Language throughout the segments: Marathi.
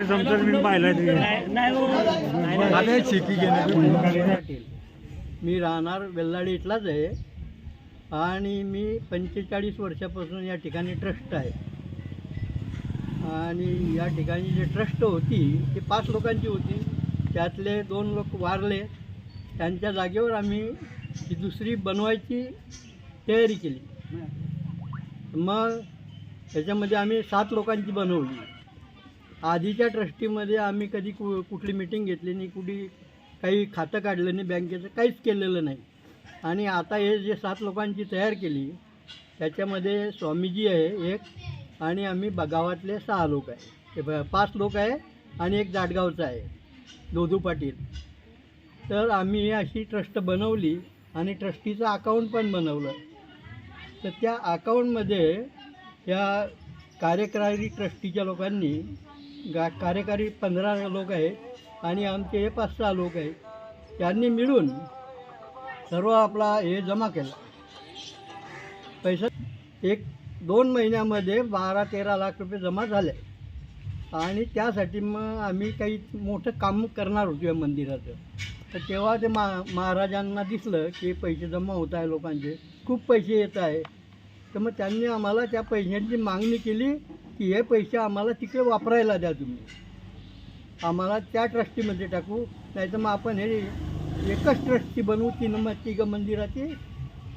मी पाहिलं शेती मी राहणार वेल्लाडी इथलाच आहे. आणि मी पंचेचाळीस वर्षापासून या ठिकाणी ट्रस्ट आहे. आणि या ठिकाणी जे ट्रस्ट होती ती पाच लोकांची होती. त्यातले दोन लोक वारले. त्यांच्या जागेवर आम्ही ही दुसरी बनवायची तयारी केली. मग त्याच्यामध्ये आम्ही सात लोकांची बनवली. आधीच्या ट्रस्टीमध्ये आम्ही कधी कु कुठली मिटिंग घेतली नाही कुठे काही खातं काढलं नाही बँकेचं काहीच केलेलं नाही. आणि आता हे जे सात लोकांची तयार केली त्याच्यामध्ये स्वामीजी आहे एक आणि आम्ही ब- गावातले सहा लोक आहे. ते ब- पाच लोक आहे आणि एक जाटगावचा आहे दोधू पाटील. तर आम्ही अशी ट्रस्ट बनवली आणि ट्रस्टीचं अकाउंट पण बनवलं. तर त्या अकाउंटमध्ये या कार्यकारी ट्रस्टीच्या लोकांनी गा कार्यकारी पंधरा लोक आहेत आणि आमचे हे पाच सहा लोक आहेत त्यांनी मिळून सर्व आपला हे जमा केला. पैसा एक दोन महिन्यामध्ये बारा तेरा लाख रुपये जमा झाले. आणि त्यासाठी मग आम्ही काही मोठं काम करणार होतो या मंदिराचं. तर तेव्हा ते मा महाराजांना दिसलं की पैसे जमा होत आहे लोकांचे. खूप पैसे येत आहे. तर मग त्यांनी आम्हाला त्या पैशांची मागणी केली. की हे पैसे आम्हाला तिकडे वापरायला द्या तुम्ही. आम्हाला त्या ट्रस्टीमध्ये टाकू नाही तर मग आपण हे एकच ट्रस्टी बनवू तीन मग तिघं मंदिराची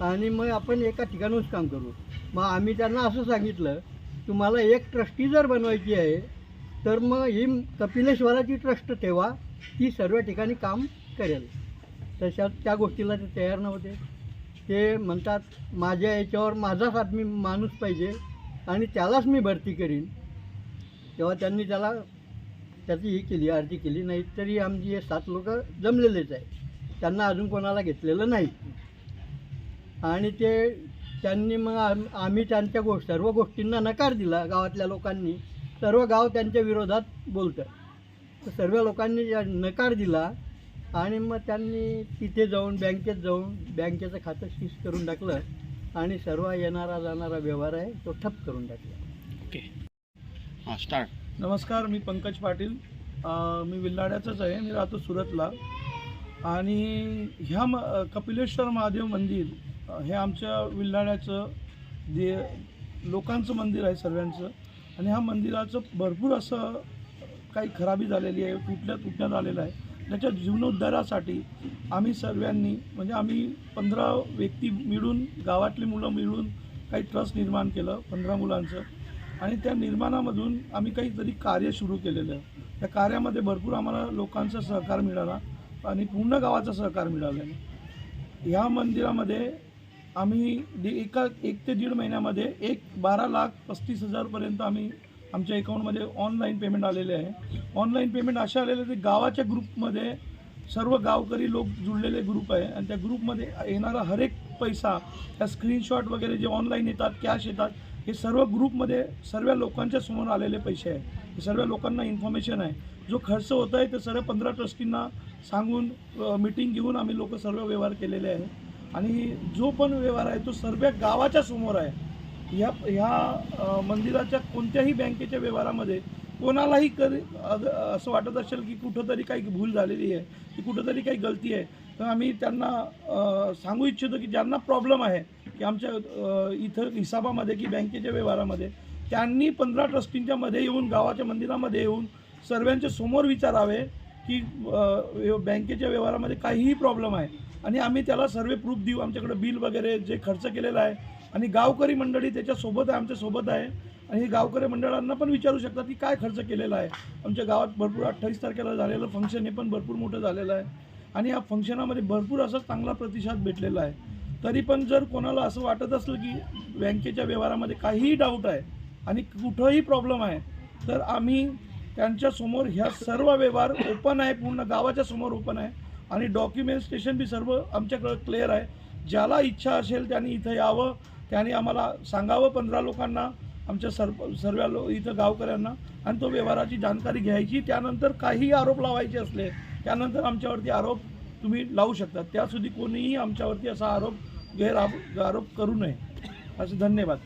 आणि मग आपण एका ठिकाणूच काम करू. मग आम्ही त्यांना असं सांगितलं तुम्हाला एक ट्रस्टी जर बनवायची आहे तर मग ही कपिलेश्वराची ट्रस्ट ठेवा ती सर्व ठिकाणी काम करेल. तशा त्या गोष्टीला ते तयार नव्हते. ते म्हणतात माझ्या याच्यावर माझाच आदमी माणूस पाहिजे आणि त्यालाच मी भरती करीन. तेव्हा त्यांनी त्याला त्याची ही केली अर्जी केली. नाही तरी आमची हे सात लोक जमलेलेच आहे त्यांना अजून कोणाला घेतलेलं नाही. आणि ते त्यांनी मग आम आम्ही त्यांच्या गो सर्व गोष्टींना नकार दिला गावातल्या लोकांनी. सर्व गाव त्यांच्या विरोधात बोलतं. तर सर्व लोकांनी नकार दिला आणि मग त्यांनी तिथे जाऊन बँकेत जाऊन बँकेचं खातं सीज करून टाकलं. आणि सर्व येणारा जाणारा व्यवहार आहे तो ठप करून टाकला. हां स्टार्ट नमस्कार मी पंकज पाटील. अ, मी विल्लाड्याचाच आहे. मी राहतो सुरतला. आणि ह्या म कपिलेश्वर महादेव मंदिर हे आमच्या विल्लाड्याचं दे लोकांचं मंदिर आहे सर्वांचं. आणि ह्या मंदिराचं भरपूर असं काही खराबी झालेली आहे तुटल्या तुटण्यात आलेलं आहे. त्याच्या जीवनोद्धारासाठी आम्ही सर्वांनी म्हणजे आम्ही पंधरा व्यक्ती मिळून गावातली मुलं मिळून काही ट्रस्ट निर्माण केलं पंधरा मुलांचं. आणि त्या निर्माणामधून आम्ही काहीतरी कार्य सुरू केलेलं आहे. त्या कार्यामध्ये भरपूर आम्हाला लोकांचा सहकार मिळाला आणि पूर्ण गावाचा सहकार मिळाला. ह्या मंदिरामध्ये आम्ही एका एक ते दीड महिन्यामध्ये एक बारा लाख पस्तीस हजारपर्यंत आम्ही आमच्या अकाउंटमध्ये ऑनलाईन पेमेंट आलेले आहे. ऑनलाईन पेमेंट असे आलेले ते गावाच्या ग्रुपमध्ये सर्व गावकरी लोक जुळलेले ग्रुप आहे आणि त्या ग्रुपमध्ये येणारा हर एक पैसा त्या स्क्रीनशॉट वगैरे जे ऑनलाईन येतात कॅश येतात हे सर्व ग्रुपमध्ये सर्व लोकांच्या समोर आलेले पैसे आहे. हे सर्व लोकांना इन्फॉर्मेशन आहे. जो खर्च होत आहे ते सर्व पंधरा ट्रस्टींना सांगून मिटिंग घेऊन आम्ही लोक सर्व व्यवहार केलेले आहे. आणि जो पण व्यवहार आहे तो सर्व गावाच्या समोर आहे. ह्या ह्या मंदिराच्या कोणत्याही बँकेच्या व्यवहारामध्ये कोणालाही कर असं वाटत असेल की कुठंतरी काही भूल झालेली आहे की कुठंतरी काही गलती आहे तर आम्ही त्यांना सांगू इच्छितो की ज्यांना प्रॉब्लेम आहे की आमच्या इथं हिसाबामध्ये की बँकेच्या व्यवहारामध्ये त्यांनी पंधरा ट्रस्टींच्या मध्ये येऊन गावाच्या मंदिरामध्ये येऊन सर्वांच्या समोर विचारावे की बँकेच्या व्यवहारामध्ये काहीही प्रॉब्लेम आहे. आणि आम्ही त्याला सर्व प्रूफ देऊ आमच्याकडे बिल वगैरे जे खर्च केलेला आहे आणि गावकरी मंडळी त्याच्यासोबत आहे आमच्यासोबत आहे. आणि हे गावकरी मंडळांना पण विचारू शकतात की काय खर्च केलेला आहे. आमच्या गावात भरपूर अठ्ठावीस तारखेला झालेलं फंक्शन हे पण भरपूर मोठं झालेलं आहे. आणि या फंक्शनामध्ये भरपूर असा चांगला प्रतिसाद भेटलेला आहे. तरी पण जर कोणाला असं वाटत असलं की बँकेच्या व्यवहारामध्ये काहीही डाऊट आहे आणि कुठंही प्रॉब्लेम आहे तर आम्ही त्यांच्यासमोर ह्या सर्व व्यवहार ओपन आहे पूर्ण गावाच्या समोर ओपन आहे. आणि डॉक्युमेंटेशन बी सर्व आमच्याकडं क्लिअर आहे. ज्याला इच्छा असेल त्यांनी इथं यावं. त्याने आम्हाला सांगावं पंधरा लोकांना आमच्या सर्व सर्व लो इथं गावकऱ्यांना आणि तो व्यवहाराची जाणकारी घ्यायची. त्यानंतर काही आरोप लावायचे असले त्यानंतर आमच्यावरती आरोप तुम्ही लावू शकता. त्यासुद्धी कोणीही आमच्यावरती असा आरोप गैर आरोप करू नये. असं धन्यवाद.